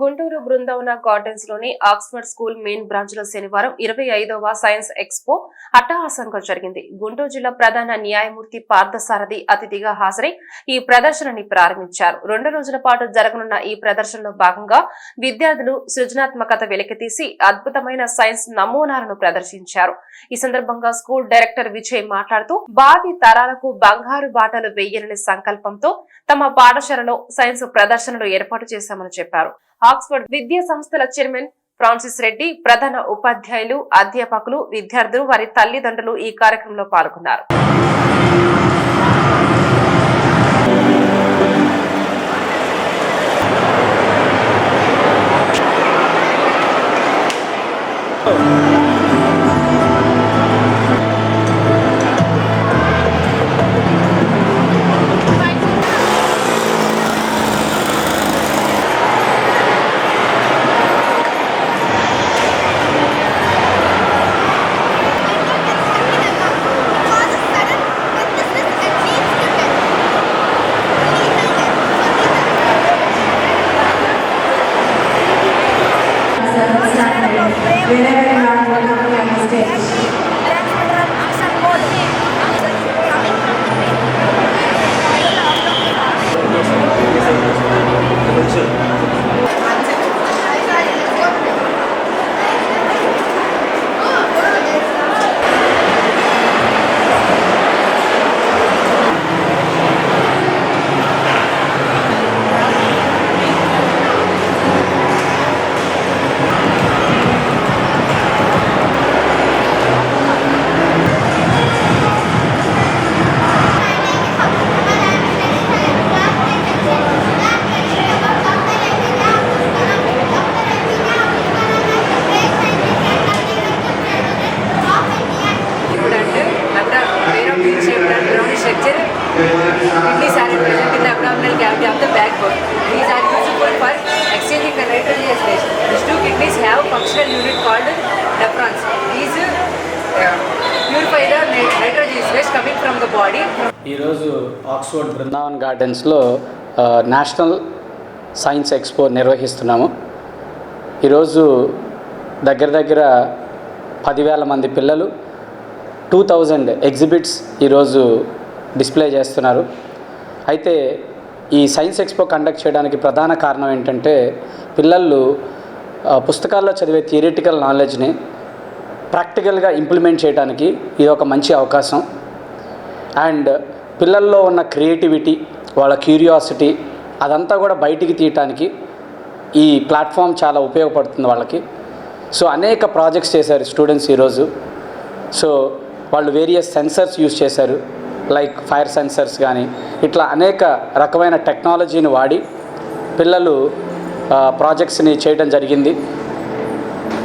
గుంటూరు బృందావన గార్డెన్స్లోని Oxford school main బ్రాంచ్లో శనివారం ఇరవై ఐదవ సైన్స్ ఎక్స్పో అట్టహాసంగా జరిగింది. గుంటూరు జిల్లా ప్రధాన న్యాయమూర్తి పార్థసారథి అతిథిగా హాజరై ఈ ప్రదర్శనని ప్రారంభించారు. రెండు రోజుల పాటు జరగనున్న ఈ ప్రదర్శనలో భాగంగా విద్యార్థులు సృజనాత్మకత వెలికితీసి అద్భుతమైన సైన్స్ నమూనాలను ప్రదర్శించారు. ఈ సందర్భంగా స్కూల్ డైరెక్టర్ విజయ్ మాట్లాడుతూ భావి తరాలకు బంగారు బాటలు వేయాలనే సంకల్పంతో తమ పాఠశాలలో సైన్స్ ప్రదర్శనలు ఏర్పాటు చేశామని చెప్పారు. ఆక్స్ఫర్డ్ విద్యా సంస్థల చైర్మన్ ఫ్రాన్సిస్ రెడ్డి ప్రధాన ఉపాధ్యాయులు అధ్యాపకులు విద్యార్థులు వారి తల్లిదండ్రులు ఈ కార్యక్రమంలో పాల్గొన్నారు Oh. The backbone. These are useful for exchanging the nitrogen waste. These two kidneys have a functional unit called nephrons. These purify the nitrogen nitrogenous waste coming from the body. ఈరోజు ఆక్స్ఫోర్డ్ బృందావన్ గార్డెన్స్లో national science expo నిర్వహిస్తున్నాము ఈరోజు దగ్గర దగ్గర పదివేల మంది పిల్లలు two thousand exhibits ఈరోజు డిస్ప్లే చేస్తున్నారు అయితే ఈ సైన్స్ ఎక్స్పో కండక్ట్ చేయడానికి ప్రధాన కారణం ఏంటంటే పిల్లలు పుస్తకాల్లో చదివే థియరిటికల్ నాలెడ్జ్ని ప్రాక్టికల్గా ఇంప్లిమెంట్ చేయడానికి ఇది ఒక మంచి అవకాశం. అండ్ పిల్లల్లో ఉన్న క్రియేటివిటీ వాళ్ళ క్యూరియాసిటీ అదంతా కూడా బయటికి తీయటానికి ఈ ప్లాట్ఫామ్ చాలా ఉపయోగపడుతుంది వాళ్ళకి. సో అనేక ప్రాజెక్ట్స్ చేశారు స్టూడెంట్స్ ఈరోజు. సో వాళ్ళు వేరియస్ సెన్సర్స్ యూస్ చేశారు. లైక్ ఫైర్ సెన్సర్స్ కానీ ఇట్లా అనేక రకమైన టెక్నాలజీని వాడి పిల్లలు ప్రాజెక్ట్స్ని చేయడం జరిగింది.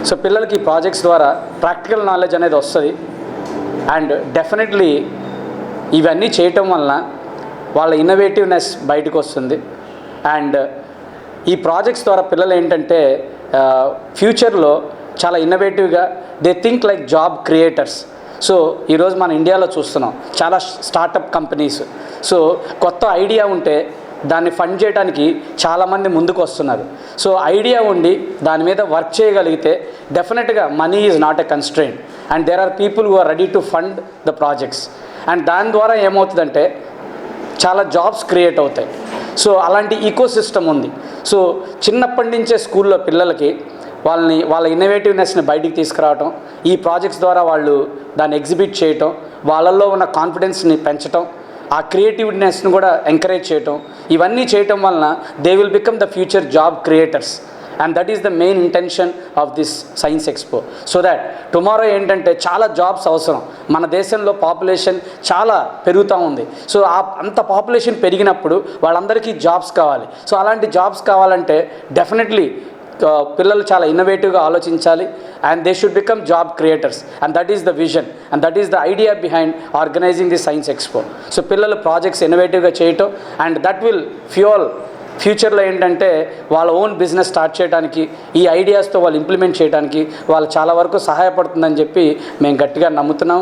సో పిల్లలకి ప్రాజెక్ట్స్ ద్వారా ప్రాక్టికల్ నాలెడ్జ్ అనేది వస్తుంది. అండ్ డెఫినెట్లీ ఇవన్నీ చేయటం వలన వాళ్ళ ఇన్నోవేటివ్నెస్ బయటకు వస్తుంది. అండ్ ఈ ప్రాజెక్ట్స్ ద్వారా పిల్లలు ఏంటంటే ఫ్యూచర్లో చాలా ఇన్నోవేటివ్గా they think like job creators. So ఈరోజు మన ఇండియాలో చూస్తున్నాం. చాలా స్టార్టప్ కంపెనీస్. సో కొత్త ఐడియా ఉంటే దాన్ని ఫండ్ చేయడానికి చాలామంది ముందుకు వస్తున్నారు. సో ఐడియా ఉండి దాని మీద వర్క్ చేయగలిగితే డెఫినెట్గా money is not a constraint and there are people who are ready to fund the projects. And దాని ద్వారా ఏమవుతుందంటే చాలా జాబ్స్ క్రియేట్ అవుతాయి. సో అలాంటి ఈకో సిస్టమ్ ఉంది. సో చిన్నప్పటి నుంచే స్కూల్లో పిల్లలకి వాళ్ళని వాళ్ళ ఇన్నోవేటివ్నెస్ని బయటికి తీసుకురావటం ఈ ప్రాజెక్ట్స్ ద్వారా వాళ్ళు దాన్ని ఎగ్జిబిట్ చేయటం వాళ్ళల్లో ఉన్న కాన్ఫిడెన్స్ని పెంచటం ఆ క్రియేటివ్నెస్ని కూడా ఎంకరేజ్ చేయటం ఇవన్నీ చేయటం వలన they will become the future job creators and that is the main intention of this science expo so that tomorrow ఏంటంటే చాలా జాబ్స్ అవసరం. మన దేశంలో పాపులేషన్ చాలా పెరుగుతూ ఉంది. సో ఆ అంత పాపులేషన్ పెరిగినప్పుడు వాళ్ళందరికీ జాబ్స్ కావాలి. సో అలాంటి జాబ్స్ కావాలంటే డెఫినెట్లీ పిల్లలు చాలా ఇన్నోవేటివ్గా ఆలోచించాలి and they should become job creators and that is the vision and that is the idea behind organising the science expo so పిల్లలు ప్రాజెక్ట్స్ ఇన్నోవేటివ్గా చేయటం అండ్ దట్ విల్ ఫ్యూల్ ఫ్యూచర్లో ఏంటంటే వాళ్ళ ఓన్ బిజినెస్ స్టార్ట్ చేయడానికి ఈ ఐడియాస్తో వాళ్ళు ఇంప్లిమెంట్ చేయడానికి వాళ్ళు చాలా వరకు సహాయపడుతుందని చెప్పి మేము గట్టిగా నమ్ముతున్నాం.